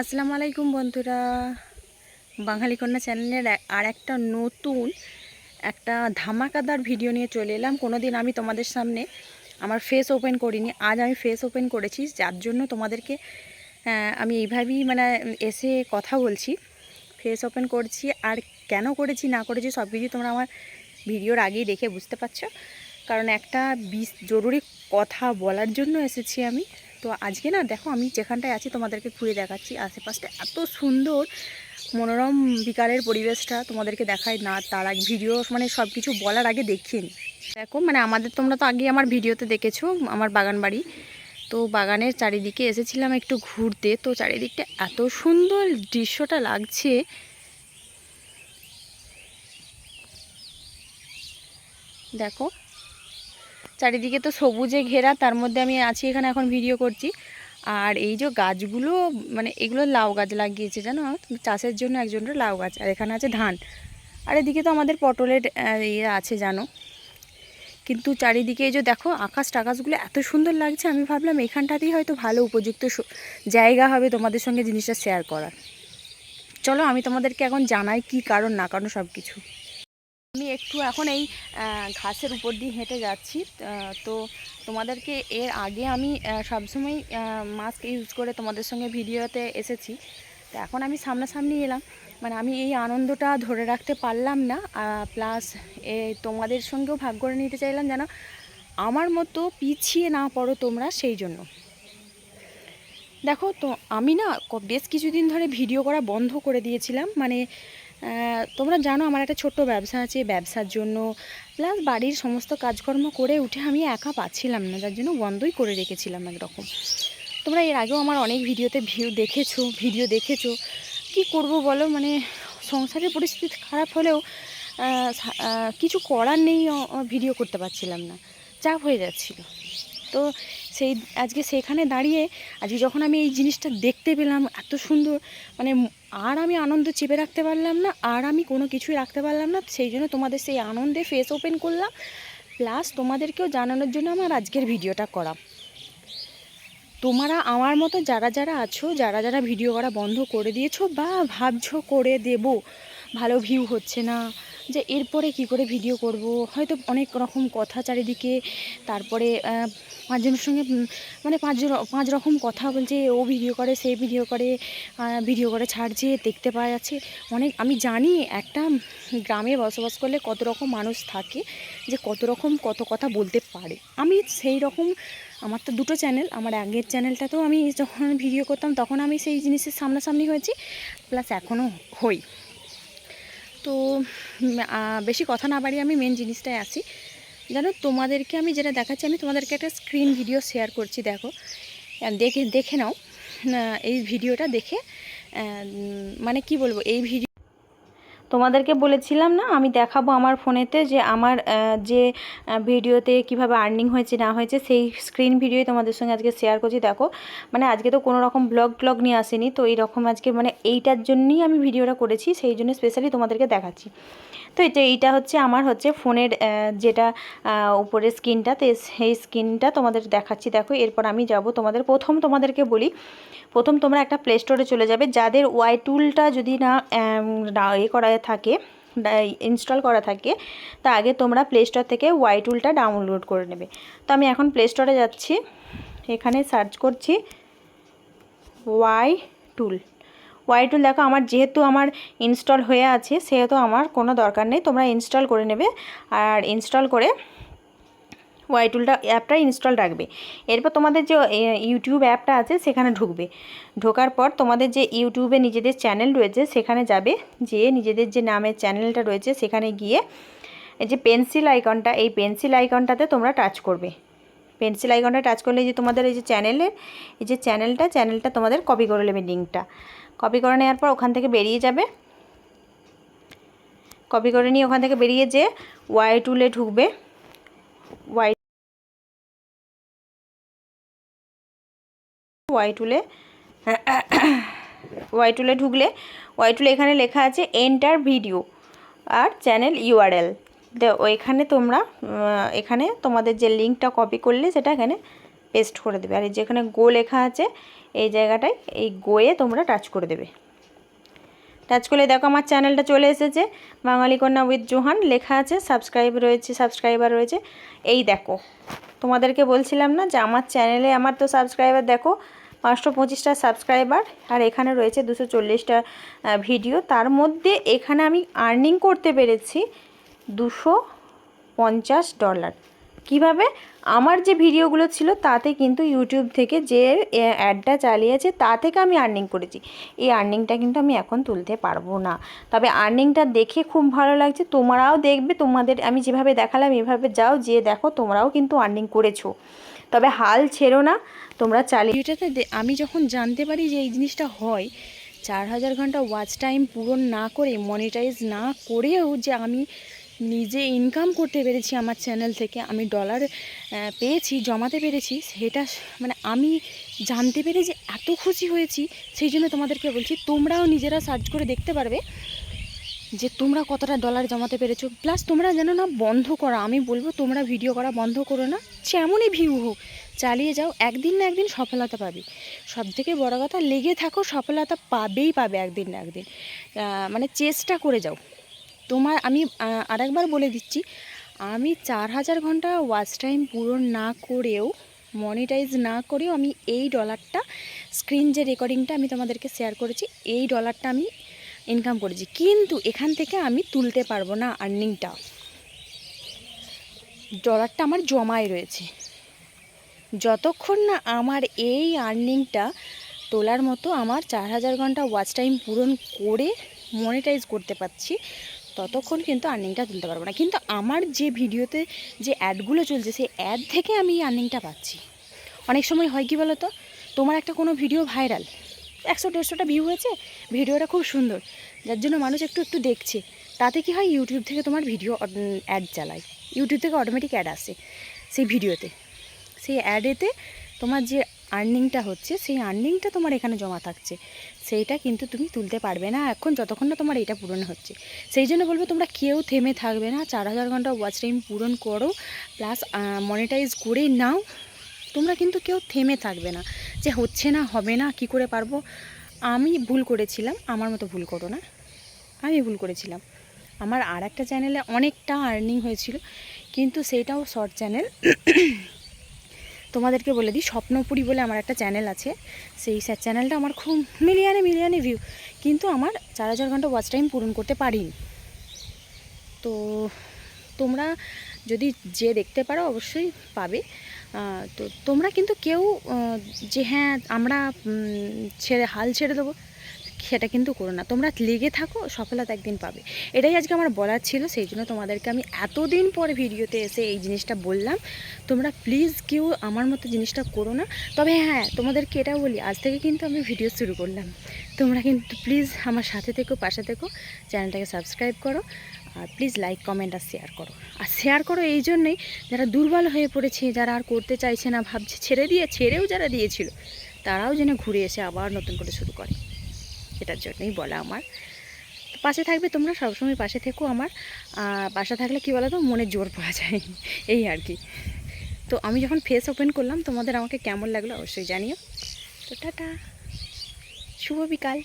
আসসালামু আলাইকুম বন্ধুরা। বাঙালি কন্যা চ্যানেলের আর একটা নতুন একটা ধামাকাদার ভিডিও নিয়ে চলে এলাম। কোনো দিন আমি তোমাদের সামনে আমার ফেস ওপেন করিনি। আজ আমি ফেস ওপেন করেছি, যার জন্য তোমাদেরকে আমি এইভাবেই মানে এসে কথা বলছি। ফেস ওপেন করছি, আর কেন করেছি, না করেছি সব কিছু তোমরা আমার ভিডিওর আগেই দেখে বুঝতে পারছ। কারণ একটা বিশ জরুরি কথা বলার জন্য এসেছি আমি। তো আজকে না দেখো আমি যেখানটায় আছি তোমাদেরকে ঘুরে দেখাচ্ছি। আশেপাশটা এত সুন্দর, মনোরম বিকালের পরিবেশটা তোমাদেরকে দেখায় না, তার আগে ভিডিও মানে সব কিছু বলার আগে দেখিয়ে নিই। দেখো মানে আমাদের তোমরা তো আগে আমার ভিডিওতে দেখেছ, আমার বাগান বাড়ি। তো বাগানের চারিদিকে এসেছিলাম একটু ঘুরতে। তো চারিদিকটা এত সুন্দর দৃশ্যটা লাগছে। দেখো চারিদিকে তো সবুজে ঘেরা, তার মধ্যে আমি আছি এখানে এখন ভিডিও করছি। আর এই যে গাছগুলো মানে এগুলো লাউ গাছ লাগিয়েছে, জানো? চাষের জন্য একজনের লাউ গাছ, আর এখানে আছে ধান। আর এদিকে তো আমাদের পটলের ইয়ে আছে, জানো? কিন্তু চারিদিকে এই যে দেখো, আকাশ টাকাশগুলো এত সুন্দর লাগছে, আমি ভাবলাম এখানটাতেই হয়তো ভালো উপযুক্ত জায়গা হবে তোমাদের সঙ্গে জিনিসটা শেয়ার করার। চলো, আমি তোমাদেরকে এখন জানাই কি কারণ, না কারণ সব কিছু আমি একটু এখন এই ঘাসের উপর দিয়ে হেঁটে যাচ্ছি। তো তোমাদেরকে এর আগে আমি সবসময় মাস্ক ইউজ করে তোমাদের সঙ্গে ভিডিওতে এসেছি। তো এখন আমি সামনাসামনি এলাম। মানে আমি এই আনন্দটা ধরে রাখতে পারলাম না। প্লাস এ তোমাদের সঙ্গেও ভাগ করে নিতে চাইলাম যেন আমার মতো পিছিয়ে না পড়ো তোমরা সেই জন্য। দেখো তো, আমি না বেশ কিছুদিন ধরে ভিডিও করা বন্ধ করে দিয়েছিলাম। মানে তোমরা জানো আমার একটা ছোট্ট ব্যবসা আছে ব্যবসার জন্য। প্লাস বাড়ির সমস্ত কাজকর্ম করে উঠে আমি একা পাচ্ছিলাম না, যার জন্য বন্ধই করে রেখেছিলাম একরকম। তোমরা এর আগেও আমার অনেক ভিডিওতে ভিউ দেখেছ ভিডিও দেখেছ। কি করব বলো? মানে সংসারের পরিস্থিতি খারাপ হলেও কিছু করার নেই ভিডিও করতে পারছিলাম না। চাপ হয়ে যাচ্ছিল। তো সেই আজকে সেখানে দাঁড়িয়ে আজকে যখন আমি এই জিনিসটা দেখতে পেলাম, এত সুন্দর মানে আর আমি আনন্দ চেপে রাখতে পারলাম না, আর আমি কোনো কিছুই রাখতে পারলাম না, সেই জন্য তোমাদের সেই আনন্দে ফেস ওপেন করলাম। প্লাস তোমাদেরকেও জানানোর জন্য আমার আজকের ভিডিওটা করা। তোমরা আমার মতো যারা যারা আছো, যারা যারা ভিডিও করা বন্ধ করে দিয়েছ বা ভাবছ করে দেব, ভালো ভিউ হচ্ছে না যে এরপরে কি করে ভিডিও করব? হয়তো অনেক রকম কথা চারিদিকে, তারপরে পাঁচজনের সঙ্গে মানে পাঁচ পাঁচ রকম কথা বলছে, ও ভিডিও করে, সে ভিডিও করে ভিডিও করে ছাড়ছে, দেখতে পাওয়া যাচ্ছে। অনেক, আমি জানি একটা গ্রামে বসবাস করলে কত রকম মানুষ থাকে, যে কত রকম কত কথা বলতে পারে। আমি সেই রকম, আমার তো দুটো চ্যানেল আমার আগের চ্যানেলটাতেও আমি যখন ভিডিও করতাম, তখন আমি সেই জিনিসের সামনাসামনি হয়েছি প্লাস এখনও হই। তো বেশি কথা না বাড়িয়ে আমি মেন জিনিসটাই আসি জানো, তোমাদেরকে আমি যেটা দেখাচ্ছি, আমি তোমাদেরকে একটা স্ক্রিন ভিডিও শেয়ার করছি, দেখো। দেখে দেখে নাও। এই ভিডিওটা দেখে মানে কি বলব, এই ভিডিও তোমাদেরকে বলেছিলাম না আমি দেখাবো আমার ফোনেতে যে আমার যে ভিডিওতে কীভাবে আর্নিং হয়েছে না হয়েছে সেই স্ক্রিন ভিডিওই তোমাদের সঙ্গে আজকে শেয়ার করছি। দেখো মানে আজকে তো কোনো রকম ব্লগ ব্লগ নিয়ে আসেনি তো এইরকম আজকে মানে এইটার জন্যই আমি ভিডিওটা করেছি সেই জন্য স্পেশালি তোমাদেরকে দেখাচ্ছি। তো এটা এইটা হচ্ছে আমার হচ্ছে ফোনের যেটা আহ, উপরের স্ক্রিনটা তো সেই স্ক্রিনটা তোমাদের দেখাচ্ছি। দেখো এরপর আমি যাব তোমাদের প্রথম তোমাদেরকে বলি প্রথম তোমরা একটা প্লে স্টোরে চলে যাবে যাদের ওয়াই টুলটা যদি না- এ করা থাকে ইনস্টল করা থাকে, তা আগে তোমরা প্লে স্টোর থেকে ওয়াই টুলটা ডাউনলোড করে নেবে। তো আমি এখন প্লে স্টোরে যাচ্ছি। এখানে সার্চ করছি ওয়াই টুল ওয়াই টুল দেখো, আমার যেহেতু আমার ইনস্টল হয়ে আছে, সেহেতু আমার কোনো দরকার নেই, তোমরা ইনস্টল করে নেবে। আর ইনস্টল করে ওয়াই টুলটা অ্যাপটা ইনস্টল রাখবে। এরপর তোমাদের যে ইউটিউব অ্যাপটা আছে, সেখানে ঢুকবে। ঢোকার পর তোমাদের যে ইউটিউবে নিজেদের চ্যানেল রয়েছে, সেখানে যাবে। যেয়ে নিজেদের যে নামের চ্যানেলটা রয়েছে, সেখানে গিয়ে এই যে পেন্সিল আইকনটা এই পেন্সিল আইকনটাতে তোমরা টাচ করবে। পেন্সিল আইকনটা টাচ করলে যে তোমাদের এই যে চ্যানেলের এই যে চ্যানেলটা চ্যানেলটা তোমাদের কপি করে নেবে লিঙ্কটা কপি করে নেওয়ার পর ওখান থেকে বেরিয়ে যাবে। কপি করে নিয়ে ওখান থেকে বেরিয়ে যে ওয়াই টুলে ঢুকবে। ওয়াই টুলে ওয়াই টুলে ঢুকলে ওয়াই টুলে এখানে লেখা আছে এন্টার ভিডিও আর চ্যানেল ইউআরএল এখানে তোমরা এখানে তোমাদের যে লিঙ্কটা কপি করলে সেটা এখানে পেস্ট করে দেবে। আর যেখানে গো লেখা আছে, এই জায়গাটায় এই গোয়ে তোমরা টাচ করে দেবে। টাচ করলে দেখো আমার চ্যানেলটা চলে এসেছে। বাঙালি কন্যা উইথ জোহান, লেখা আছে সাবস্ক্রাইব রয়েছে সাবস্ক্রাইবার রয়েছে। এই দেখো, তোমাদেরকে বলছিলাম না যে আমার চ্যানেলে আমার তো সাবস্ক্রাইবার দেখো, পাঁচশো পঁচিশটা সাবস্ক্রাইবার আর এখানে রয়েছে দুশো চল্লিশটা ভিডিও তার মধ্যে এখানে আমি আর্নিং করতে পেরেছি দুশো পঞ্চাশ ডলার কীভাবে? আমার যে ভিডিওগুলো ছিল তাতে কিন্তু ইউটিউব থেকে যে অ্যাডটা চালিয়েছে তা থেকে আমি আর্নিং করেছি। এই আর্নিংটা কিন্তু আমি এখন তুলতে পারব না। তবে আর্নিংটা দেখে খুব ভালো লাগছে। তোমরাও দেখবে, তোমাদের, আমি যেভাবে দেখালাম, এভাবে যাও, যে দেখো, তোমরাও কিন্তু আর্নিং করেছ। তবে হাল ছেড়ো না, তোমরা চালিয়ে এটাতে আমি যখন জানতে পারি যে এই জিনিসটা হয়, চার হাজার ঘণ্টা ওয়াচ টাইম পূরণ না করে মনিটাইজ না করেও যে আমি নিজে ইনকাম করতে পেরেছি আমার চ্যানেল থেকে, আমি ডলার পেয়েছি, জমাতে পেরেছি, সেটা মানে আমি জানতে পেরে যে এত খুশি হয়েছি, সেই জন্য তোমাদেরকে বলছি, তোমরাও নিজেরা সার্চ করে দেখতে পারবে যে তোমরা কতটা ডলার জমাতে পেরেছ। প্লাস তোমরা যেন না বন্ধ করা, আমি বলব তোমরা ভিডিও করা বন্ধ করো না, যেমনই ভিউ হোক, চালিয়ে যাও, একদিন না একদিন সফলতা পাবে। সব থেকে বড়ো কথা, লেগে থাকো, সফলতা পাবেই পাবে একদিন না একদিন। মানে চেষ্টা করে যাও। তোমার আমি আরেকবার বলে দিচ্ছি, আমি চার হাজার ঘণ্টা ওয়াচ টাইম পূরণ না করেও, মনিটাইজ না করেও আমি এই ডলারটা, স্ক্রিন যে রেকর্ডিংটা আমি তোমাদেরকে শেয়ার করেছি, এই ডলারটা আমি ইনকাম করেছি। কিন্তু এখান থেকে আমি তুলতে পারব না আর্নিংটা ডলারটা আমার জমায় রয়েছে। যতক্ষণ না আমার এই আর্নিংটা তোলার মতো আমার চার হাজার ঘণ্টা ওয়াচ টাইম পূরণ করে মনিটাইজ করতে পারছি ততক্ষণ কিন্তু আর্নিংটা তুলতে পারব না। কিন্তু আমার যে ভিডিওতে যে অ্যাডগুলো চলছে, সেই অ্যাড থেকে আমি আর্নিংটা পাচ্ছি। অনেক সময় হয় কি বলো তো তোমার একটা কোনো ভিডিও ভাইরাল একশো, দেড়শোটা ভিউ হয়েছে, ভিডিওটা খুব সুন্দর, যার জন্য মানুষ একটু একটু দেখছে। তাতে কি হয় ইউটিউব থেকে তোমার ভিডিও অ্যাড চালায়। ইউটিউব থেকে অটোমেটিক অ্যাড আসে সেই ভিডিওতে সেই অ্যাডেতে তোমার যে আর্নিংটা হচ্ছে, সেই আর্নিংটা তোমার এখানে জমা থাকছে। সেইটা কিন্তু তুমি তুলতে পারবে না এখন, যতক্ষণ না তোমার এটা পূরণ হচ্ছে। সেই জন্য বলব তোমরা কেউ থেমে থাকবে না, চার হাজার ঘণ্টা ওয়াচ টাইম পূরণ করো প্লাস মনিটাইজ করে নাও। তোমরা কিন্তু কেউ থেমে থাকবে না, যে হচ্ছে না, হবে না, কি করে পারব? আমি ভুল করেছিলাম, আমার মতো ভুল করো না। আমি ভুল করেছিলাম। আমার আর একটা চ্যানেলে অনেকটা আর্নিং হয়েছিল, কিন্তু সেইটাও শর্ট চ্যানেল তোমাদেরকে বলে দিই, স্বপ্নপুরী বলে আমার একটা চ্যানেল আছে। সেই স্যার চ্যানেলটা আমার খুব মিলিয়ানে মিলিয়ানে ভিউ কিন্তু আমার চার হাজার ঘণ্টা ওয়াচ টাইম পূরণ করতে পারিনি। তো তোমরা যদি যে দেখতে পারো অবশ্যই পাবে। তো তোমরা কিন্তু কেউ যে হ্যাঁ আমরা ছেড়ে, হাল ছেড়ে দেবো। সেটা কিন্তু করো না। তোমরা লেগে থাকো, সফলতা একদিন পাবে। এটাই আজকে আমার বলার ছিল, সেই জন্য তোমাদেরকে আমি এতদিন পর ভিডিওতে এসে এই জিনিসটা বললাম। তোমরা প্লিজ কেউ আমার মতো জিনিসটা করো না। তবে হ্যাঁ তোমাদেরকে এটা বলি, আজ থেকে কিন্তু আমি ভিডিও শুরু করলাম। তোমরা কিন্তু প্লিজ আমার সাথে থেকো, পাশে থেকো, চ্যানেলটাকে সাবস্ক্রাইব করো, আর প্লিজ লাইক কমেন্ট আর শেয়ার করো। আর শেয়ার করো এই জন্যই যারা দুর্বল হয়ে পড়েছে, যারা আর করতে চাইছে না, ভাবছে ছেড়ে দিয়ে, ছেড়েও যারা দিয়েছিল, তারাও যেন ঘুরে এসে আবার নতুন করে শুরু করে। এটার জন্যই বলা আমার। পাশে থাকবে তোমরা, সবসময় পাশে থেকো আমার। পাশে থাকলে কী বলো তো মনে জোর পাওয়া যায়। এই আর কি। তো আমি যখন ফেস ওপেন করলাম, তোমাদের আমাকে কেমন লাগল অবশ্যই জানিও। তো টাটা। শুভ বিকাল।